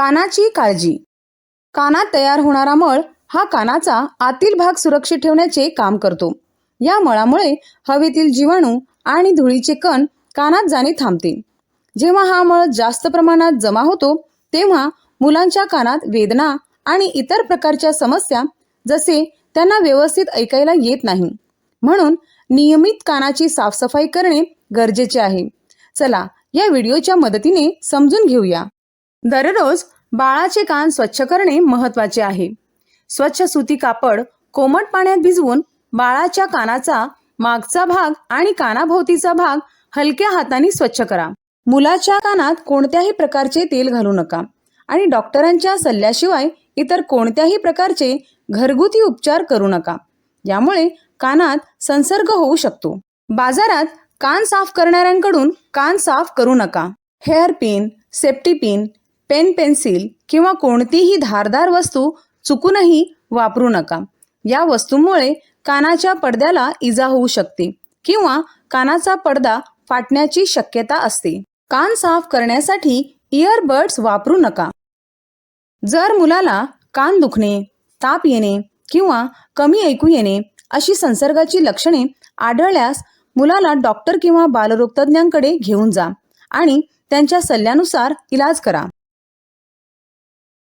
कानाची काळजी. कानात तयार होणारा मळ हा कानाचा आतील भाग सुरक्षित ठेवण्याचे काम करतो. या मळामुळे हवेतील जीवाणू आणि धुळीचे कण कानात जाणे थांबते जेव्हा हा मळ जास्त प्रमाणात जमा होतो तेव्हा मुलांच्या कानात वेदना आणि इतर प्रकारच्या समस्या जसे त्यांना व्यवस्थित ऐकायला येत नाही. म्हणून नियमित कानाची साफसफाई करणे गरजेचे आहे. चला या व्हिडिओच्या मदतीने समजून घेऊया. दररोज बाळाचे कान स्वच्छ करणे महत्त्वाचे आहे. स्वच्छ सुती कापड कोमट पाण्यात भिजवून बाळाच्या कानाचा मागचा भाग आणि कानाभोवतीचा भाग हलक्या हाताने स्वच्छ करा. मुलाच्या कानात कोणत्याही प्रकारचे तेल घालू नका आणि डॉक्टरांच्या सल्ल्याशिवाय इतर कोणत्याही प्रकारचे घरगुती उपचार करू नका. यामुळे कानात संसर्ग होऊ शकतो. बाजारात कान साफ करणाऱ्यांकडून कान साफ करू नका. Hair pin safety pin pen pencil किंवा कोणतीही धारदार वस्तू चुकूनही वापरू नका. या वस्तूंमुळे कानाच्या पडद्याला इजा होऊ शकते किंवा कानाचा पडदा फाटण्याची शक्यता असते. कान साफ करण्यासाठी इयरबड्स वापरू नका. जर मुलाला कान दुखणे ताप येणे किंवा कमी ऐकू येणे अशी संसर्गाची लक्षणे आढळल्यास मुलाला डॉक्टर किंवा बालरोगतज्ञांकडे घेऊन जा आणि त्यांच्या सल्ल्यानुसार इलाज करा.